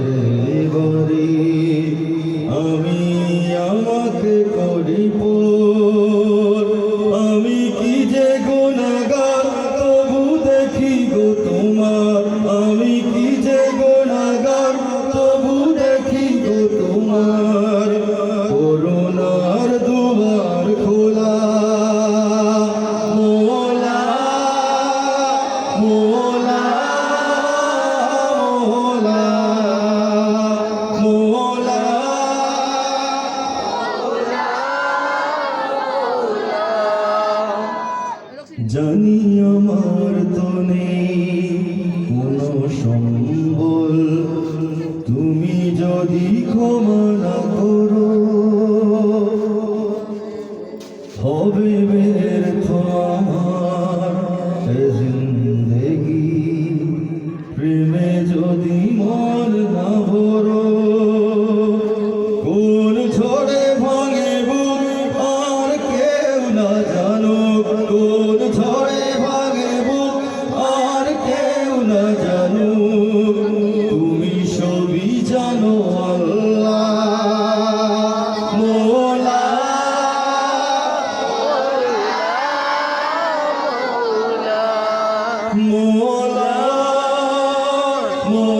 বারে বারে আমি আমাকে পরিপূর্ণ জানি আমার তো নেই কোনো সম্বল মোলা মোলা।